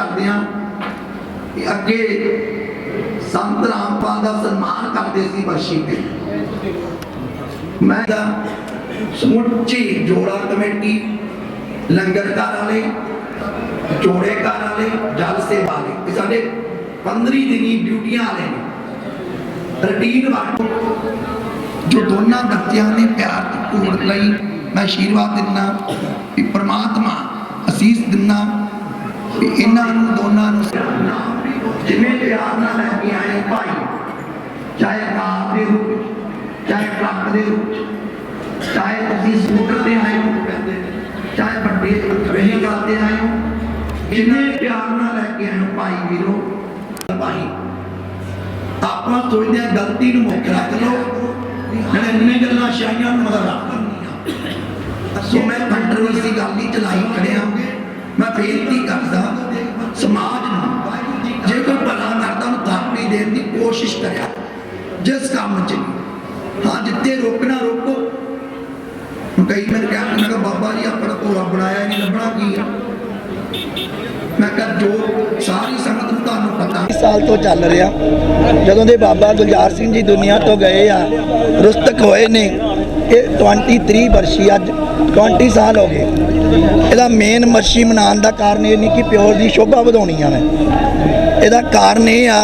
ਕਰਦੇ ਹਾਂ ਕਿ ਅੱਗੇ ਸੰਤ ਰਾਮਪਾਲ ਦਾ ਸਨਮਾਨ ਕਰਦੇ ਸੀ ਬਰਸ਼ੀ ਤੇ। ਮੈਂ ਤਾਂ ਸਮੁੱਚੀ ਜੋੜਾ ਕਮੇਟੀ ਲੰਗਰਕਾਰ ਵਾਲੇ, ਜੋੜੇ ਘਰ ਵਾਲੇ, ਜਲ ਸੇਵਾ ਵਾਲੇ। ਸਾਡੇ 15 ਦਿਨੀ ਡਿਊਟੀਆਂ ਵਾਲੇ ਨੇ। ਰਟੀਨ ਵਾਟੋ ਜੋ ਦੋਨਾਂ ਬੱਚਿਆਂ ਨੇ ਪਿਆਰ ਦੀ ਘੋੜ ਲਈ ਮੈਂ ਆਸ਼ੀਰਵਾਦ ਦਿੰਦਾ ਕਿ ਪ੍ਰਮਾਤਮਾ ਅਸੀਸ ਦਿੰਦਾ ਵੀ ਇਹਨਾਂ ਨੂੰ ਦੋਨਾਂ ਨੂੰ ਜਿਵੇਂ ਪਿਆਰ ਨਾਲ ਲੈ ਕੇ ਆਏ ਭਾਈ ਚਾਹੇ ਕਾਰ ਦੇ ਰੂਪ ਵਿੱਚ, ਚਾਹੇ ਟਰੱਕ ਦੇ ਰੂਪ ਵਿੱਚ, ਚਾਹੇ ਤੁਸੀਂ ਸਕੂਟਰ ਤੇ ਆਏ ਹੋ ਚਾਹੇ ਵੱਡੇ ਵਹੀਕਲ ਤੇ ਆਏ ਹੋ ਜਿੰਨੇ ਪਿਆਰ ਨਾਲ ਲੈ ਕੇ ਆਏ ਹੋ ਭਾਈ ਵੀਰੋ ਭਾਈ ਆਪਾਂ ਸੋਚਦੇ ਹਾਂ ਗਲਤੀ ਨੂੰ ਮੁੱਖ ਰੱਖ ਲਓ ਜਿਹੜੇ ਇੰਨੇ ਗੱਲਾਂ ਸ਼ਾਈਆਂ ਨੂੰ ਮਗਰ ਰੱਖ ਕਰਨੀਆਂ ਸੋ ਮੈਂ ਕੰਟਰੋਵਰਸੀ ਗੱਲ ਨਹੀਂ ਚਲਾਈ ਖੜਿਆ ਮੈਂ ਬੇਨਤੀ ਕਰਦਾ ਸਮਾਜ ਨੂੰ। ਜੇ ਕੋਈ ਭਲਾ ਕਰਦਾ, ਉਹਨੂੰ ਥਾਪੜੀ ਦੇਣ ਦੀ ਕੋਸ਼ਿਸ਼ ਕਰਿਆ। ਜਿਸ ਕੰਮ 'ਚ ਹਾਂ ਜਿੱਤੇ ਰੋਕਣਾ ਰੋਕੋ। ਕਈ ਮੈਂ ਕਿਹਾ ਮੈਂ ਕਿਹਾ ਬਾਬਾ ਜੀ ਆਪਣਾ ਘੋੜਾ ਬਣਾਇਆ ਨਹੀਂ, ਲੱਭਣਾ ਕੀ ਆ? ਮੈਂ ਕਿਹਾ, ਜੋ ਸਾਰੀ ਸੰਗਤ ਨੂੰ ਤੁਹਾਨੂੰ ਪਤਾ। ਸਾਲ ਤੋਂ ਚੱਲ ਰਿਹਾ। ਜਦੋਂ ਦੇ ਬਾਬਾ ਗੁਲਜ਼ਾਰ ਸਿੰਘ ਜੀ ਦੁਨੀਆ ਤੋਂ ਗਏ ਆ, ਰੁਸਤਕ ਹੋਏ ਨੇ, ਇਹ 23 ਵਰਸ਼ੀ ਅੱਜ 20 ਸਾਲ ਹੋ ਗਏ। ਇਹਦਾ ਮੇਨ ਮਰਸ਼ੀ ਮਨਾਉਣ ਦਾ ਕਾਰਨ ਇਹ ਨਹੀਂ ਕਿ ਪਿਓਰ ਦੀ ਸ਼ੋਭਾ ਵਧਾਉਣੀ ਆ ਮੈਂ ਇਹਦਾ ਕਾਰਨ ਇਹ ਆ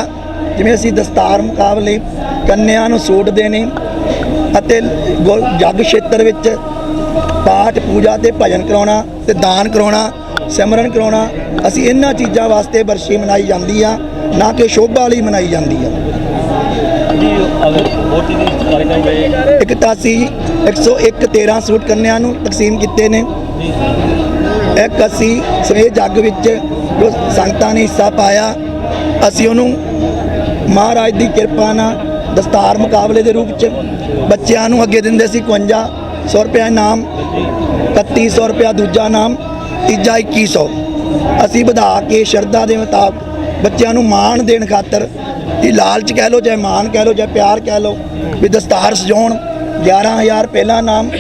ਜਿਵੇਂ ਅਸੀਂ ਦਸਤਾਰ ਮੁਕਾਬਲੇ ਕੰਨਿਆਂ ਨੂੰ ਸੂਟ ਦੇਣੇ ਅਤੇ ਜਗ ਖੇਤਰ ਵਿੱਚ ਪਾਠ ਪੂਜਾ ਤੇ ਭਜਨ ਕਰਾਉਣਾ ਤੇ ਦਾਨ ਕਰਾਉਣਾ ਸਿਮਰਨ ਕਰਾਉਣਾ ਅਸੀਂ ਇਹਨਾਂ ਚੀਜ਼ਾਂ ਵਾਸਤੇ ਵਰਸ਼ੀ ਮਨਾਈ ਜਾਂਦੀ ਆ ਨਾ ਕਿ ਸ਼ੋਭਾ ਲਈ ਮਨਾਈ ਜਾਂਦੀ ਆ। ਇੱਕ ਤਾਂ ਅਸੀਂ 101 13 ਸੂਟ ਕੰਨਿਆਂ ਨੂੰ ਤਕਸੀਮ ਕੀਤੇ ਨੇ। ਇੱਕ ਅਸੀਂ ਸਵੇ ਜੱਗ ਵਿੱਚ ਜੋ ਸੰਗਤਾਂ ਨੇ ਹਿੱਸਾ ਪਾਇਆ, ਅਸੀਂ ਉਹਨੂੰ ਮਹਾਰਾਜ ਦੀ ਕਿਰਪਾ ਨਾਲ ਦਸਤਾਰ ਮੁਕਾਬਲੇ ਦੇ ਰੂਪ 'ਚ ਬੱਚਿਆਂ ਨੂੰ ਅੱਗੇ ਦਿੰਦੇ ਸੀ 51 ਰੁਪਏ ਇਨਾਮ 3100 ਰੁਪਏ ਦੂਜਾ ਨਾਮ ਤੀਜਾ 2100 ਅਸੀਂ ਵਧਾ ਕੇ ਸ਼ਰਧਾ ਦੇ ਮੁਤਾਬਕ ਬੱਚਿਆਂ ਨੂੰ ਮਾਣ ਦੇਣ ਖਾਤਰ ਇਹ ਲਾਲਚ ਕਹਿ ਲੋ ਚਾਹੇ ਮਾਣ ਕਹਿ ਲੋ ਚਾਹੇ ਪਿਆਰ ਕਹਿ ਲੋ ਵੀ ਦਸਤਾਰ ਸਜਾਉਣ 11000 ਪਹਿਲਾ ਨਾਮ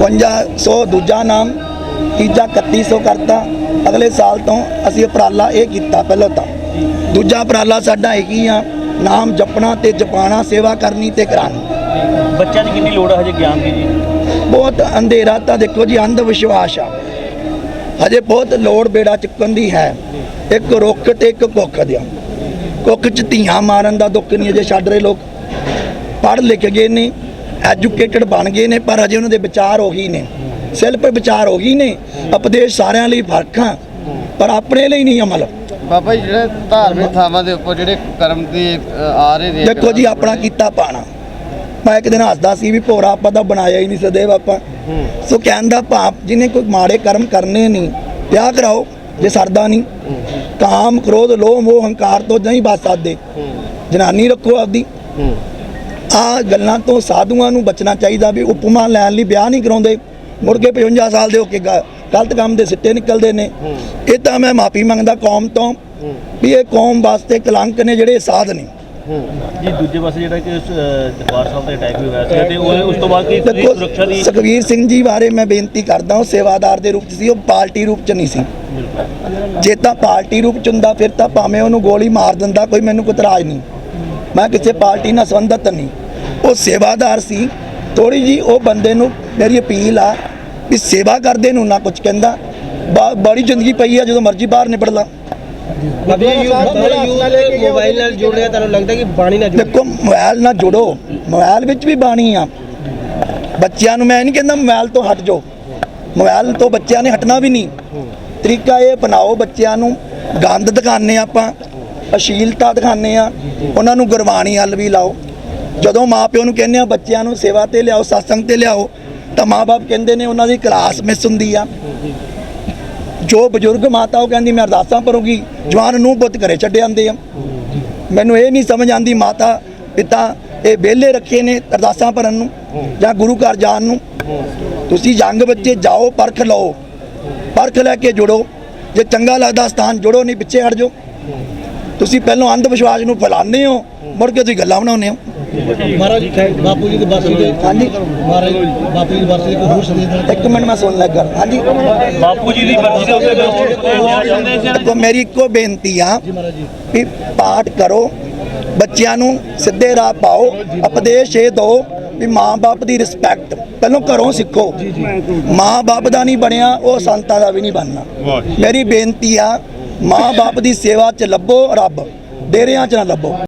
5500 ਦੂਜਾ ਨਾਮ ਤੀਜਾ 3100 ਕਰਤਾ। ਅਗਲੇ ਸਾਲ ਤੋਂ ਅਸੀਂ ਉਪਰਾਲਾ ਇਹ ਕੀਤਾ ਪਹਿਲਾਂ ਤਾਂ। ਦੂਜਾ ਉਪਰਾਲਾ ਸਾਡਾ ਇਹੀ ਆ ਨਾਮ ਜਪਣਾ ਤੇ ਜਪਾਣਾ ਸੇਵਾ ਕਰਨੀ ਤੇ ਕਰਾਣੀ ਬੱਚਿਆਂ ਦੀ ਕਿੰਨੀ ਲੋੜ ਹੈ ਹਜੇ ਗਿਆਨ ਦੀ ਜੀ? ਬਹੁਤ ਅੰਧੇਰਾ ਤਾਂ ਦੇਖੋ ਜੀ ਅੰਧ ਵਿਸ਼ਵਾਸ ਆ। ਹਜੇ ਬਹੁਤ ਲੋੜ ਬੇੜਾ ਚੁੱਕਣ ਦੀ ਹੈ। ਇੱਕ ਰੁੱਖ ਤੇ ਇੱਕ ਕੁੱਖ ਦਿਆ ਕੁੱਖ ਚ ਧੀਆਂ ਮਾਰਨ ਦਾ ਦੁੱਖ ਨਹੀਂ ਅਜੇ ਛੱਡ ਰਹੇ ਲੋਕ। ਪੜ੍ਹ ਲਿਖ ਗਏ ਨੇ ਐਜੂਕੇਟਡ ਬਣ ਗਏ ਨੇ ਪਰ ਅਜੇ ਉਹਨਾਂ ਦੇ ਵਿਚਾਰ ਉਹੀ ਨੇ। ਸਿਰਫ ਵਿਚਾਰ ਉਹੀ ਨੇ। ਉਪਦੇਸ਼ ਸਾਰਿਆਂ ਲਈ ਫ਼ਰਕ ਆ। ਪਰ ਆਪਣੇ ਲਈ ਨਹੀਂ ਅਮਲ। ਬਾਬਾ ਜੀ ਜਿਹੜੇ ਧਾਰਮਿਕ ਥਾਵਾਂ ਦੇ ਉੱਪਰ ਜਿਹੜੇ ਕਰਮ ਦੀ ਆ ਰਹੇ ਨੇ ਦੇਖੋ ਜੀ ਆਪਣਾ ਕੀਤਾ ਪਾਣਾ। ਮੈਂ ਇੱਕ ਦਿਨ ਹੱਸਦਾ ਸੀ ਵੀ ਭੋਰਾ ਆਪਾਂ ਤਾਂ ਬਣਾਇਆ ਹੀ ਨਹੀਂ ਸਦੇਵ ਆਪਾਂ। ਸੋ ਕਹਿਣ ਦਾ ਭਾਵ ਜਿਹਨੇ ਕੋਈ ਮਾੜੇ ਕਰਮ ਕਰਨੇ ਨਹੀਂ ਵਿਆਹ ਕਰਾਓ ਜੇ ਸਰਦਾ ਨਹੀਂ। ਕਾਮ ਕ੍ਰੋਧ ਲੋਭ ਮੋਹ ਹੰਕਾਰ ਤੋਂ ਨਹੀਂ ਬਚ ਸਕਦੇ। ਜਨਾਨੀ ਰੱਖੋ ਆਪਦੀ। ਆ ਗੱਲਾਂ ਤੋਂ ਸਾਧੂਆਂ ਨੂੰ ਬਚਣਾ ਚਾਹੀਦਾ ਵੀ ਉਪਮਾ ਲੈਣ ਲਈ ਵਿਆਹ ਨਹੀਂ ਕਰਾਉਂਦੇ। ਮੁੜ ਕੇ 55 ਸਾਲ ਦੇ ਹੋ ਕੇ ਗਲਤ ਕੰਮ ਦੇ ਸਿੱਟੇ ਨਿਕਲਦੇ ਨੇ। ਇਹ ਤਾਂ ਮੈਂ ਮਾਫੀ ਮੰਗਦਾ ਕੌਮ ਤੋਂ ਵੀ ਇਹ ਕੌਮ ਵਾਸਤੇ ਕਲੰਕ ਨੇ ਜਿਹੜੇ ਸਾਧ ਨੇ। ਜੀ ਦੂਜੇ ਪਾਸੇ ਜਿਹੜਾ ਕਿ ਦਰਬਾਰ ਸਾਹਿਬ ਤੇ ਅਟੈਕ ਹੋਇਆ ਸੀ ਤੇ ਉਹ ਉਸ ਤੋਂ ਬਾਅਦ ਕੀ ਸੁਰੱਖਿਆ ਦੀ ਸੁਖਵੀਰ ਸਿੰਘ ਜੀ ਬਾਰੇ ਮੈਂ ਬੇਨਤੀ ਕਰਦਾ ਹਾਂ ਸੇਵਾਦਾਰ ਦੇ ਰੂਪ 'ਚ ਸੀ ਉਹ ਪਾਰਟੀ ਰੂਪ 'ਚ ਨਹੀਂ ਸੀ। ਜੇ ਤਾਂ ਪਾਰਟੀ ਰੂਪ 'ਚ ਹੁੰਦਾ ਫਿਰ ਤਾਂ ਭਾਵੇਂ ਉਹਨੂੰ ਗੋਲੀ ਮਾਰ ਦਿੰਦਾ ਕੋਈ ਮੈਨੂੰ ਕੋਈ ਇਤਰਾਜ਼ ਨਹੀਂ। ਮੈਂ ਕਿਸੇ ਪਾਰਟੀ ਨਾਲ ਸੰਬੰਧਤ ਨਹੀਂ। ਉਹ ਸੇਵਾਦਾਰ ਸੀ ਥੋੜੀ ਜੀ ਉਹ ਬੰਦੇ ਨੂੰ ਮੇਰੀ ਅਪੀਲ ਆ ਵੀ ਸੇਵਾ ਕਰਦੇ ਨੂੰ ਨਾ ਕੁਝ ਕਹਿੰਦਾ। ਬਾ- ਬੜੀ ਜ਼ਿੰਦਗੀ ਪਈ ਆ ਜਦੋਂ ਮਰਜ਼ੀ ਬਾਹਰ ਨਿਬੜ ਲਾ। ਮੋਬਾਈਲ ਨਾਲ ਜੁੜ ਰਿਹਾ ਤੁਹਾਨੂੰ ਲੱਗਦਾ ਕਿ ਬਾਣੀ ਨਾਲ ਜੁੜ ਦੇਖੋ ਮੋਬਾਈਲ ਨਾਲ ਜੁੜੋ। ਮੋਬਾਈਲ ਵਿੱਚ ਵੀ ਬਾਣੀ ਆ। ਬੱਚਿਆਂ ਨੂੰ ਮੈਂ ਨਹੀਂ ਕਹਿੰਦਾ ਮੋਬਾਈਲ ਤੋਂ ਹਟ ਜਾਓ। ਮੋਬਾਈਲ ਤੋਂ ਬੱਚਿਆਂ ਨੇ ਹਟਣਾ ਵੀ ਨਹੀਂ। ਤਰੀਕਾ ਇਹ ਬਣਾਓ ਬੱਚਿਆਂ ਨੂੰ। ਗੰਦ ਦਿਖਾਣੇ ਆਪਾਂ। ਅਸ਼ੀਲਤਾ ਦਿਖਾਣੇ ਆ। ਉਹਨਾਂ ਨੂੰ ਗੁਰਬਾਣੀ ਹੱਲ ਵੀ ਲਾਓ। ਜਦੋਂ ਮਾਪਿਓ ਨੂੰ ਕਹਿੰਦੇ ਆ, ਬੱਚਿਆਂ ਨੂੰ ਸੇਵਾ ਤੇ ਲਿਆਓ, satsang ਤੇ ਲਿਆਓ, ਤਾਂ ਮਾਪੇ ਕਹਿੰਦੇ ਨੇ ਉਹਨਾਂ ਦੀ ਕਲਾਸ ਮਿਸ ਹੁੰਦੀ ਆ। ਜੋ ਬਜ਼ੁਰਗ ਮਾਤਾ ਉਹ ਕਹਿੰਦੀ, ਮੈਂ ਅਰਦਾਸਾਂ ਭਰੂੰਗੀ ਜਵਾਨ ਨੂੰ ਪੁੱਤ ਘਰੇ ਛੱਡ ਜਾਂਦੇ ਆ। ਮੈਨੂੰ ਇਹ ਨਹੀਂ ਸਮਝ ਆਂਦੀ ਮਾਤਾ, ਪਿਤਾ, ਇਹ ਵਿਹਲੇ ਰੱਖੇ ਨੇ ਅਰਦਾਸਾਂ ਭਰਨ ਨੂੰ ਜਾਂ ਗੁਰੂ ਘਰ ਜਾਣ ਨੂੰ। ਤੁਸੀਂ ਜੰਗ ਬੱਚੇ ਜਾਓ, ਪਰਖ ਲਓ, ਪਰਖ ਲੈ ਕੇ ਜੁੜੋ। ਜੇ ਚੰਗਾ ਲੱਗਦਾ ਸਥਾਨ ਜੁੜੋ, ਨਹੀਂ ਪਿੱਛੇ ਹਟ ਜਾਓ। ਤੁਸੀਂ ਪਹਿਲਾਂ ਅੰਧ ਵਿਸ਼ਵਾਸ ਨੂੰ ਫੈਲਾਉਂਦੇ ਹੋ, ਮੁੜ ਕੇ ਤੁਸੀਂ ਗੱਲਾਂ ਬਣਾਉਂਦੇ ਹੋ। ਮਹਾਰਾਜ ਬਾਪੂ ਜੀ ਦੀ ਬਰਸੀ ਦੇ ਹਾਂਜੀ। ਮਹਾਰਾਜ ਬਾਪੂ ਜੀ ਦੀ ਬਰਸੀ ਦੇ ਕੋਈ ਹੋਰ ਸੰਦੇਸ਼ ਇੱਕ ਮਿੰਟ ਮੈਂ ਸੁਣ ਲੱਗਾ। ਹਾਂਜੀ। ਬਾਪੂ ਜੀ ਦੀ ਬਰਸੀ ਦੇ ਉੱਤੇ ਦੇਖੋ ਮੇਰੀ ਇੱਕੋ ਬੇਨਤੀ ਆ ਜੀ ਮਹਾਰਾਜ ਜੀ। ਵੀ ਪਾਠ ਕਰੋ ਬੱਚਿਆਂ ਨੂੰ ਸਿੱਧੇ ਰਾਹ ਪਾਓ ਉਪਦੇਸ਼ ਇਹ ਦਿਓ ਵੀ ਮਾਂ-ਬਾਪ ਦੀ ਰਿਸਪੈਕਟ ਪਹਿਲਾਂ ਘਰੋਂ ਸਿੱਖੋ। ਮਾਂ-ਬਾਪ ਦਾ ਨਹੀਂ ਬਣਿਆ ਉਹ ਸੰਤਾਂ ਦਾ ਵੀ ਨਹੀਂ ਬਣਨਾ। ਮੇਰੀ ਬੇਨਤੀ ਆ ਮਾਂ-ਬਾਪ ਦੀ ਸੇਵਾ 'ਚ ਲੱਭੋ ਰੱਬ ਡੇਰਿਆਂ 'ਚ ਨਾ ਲੱਭੋ।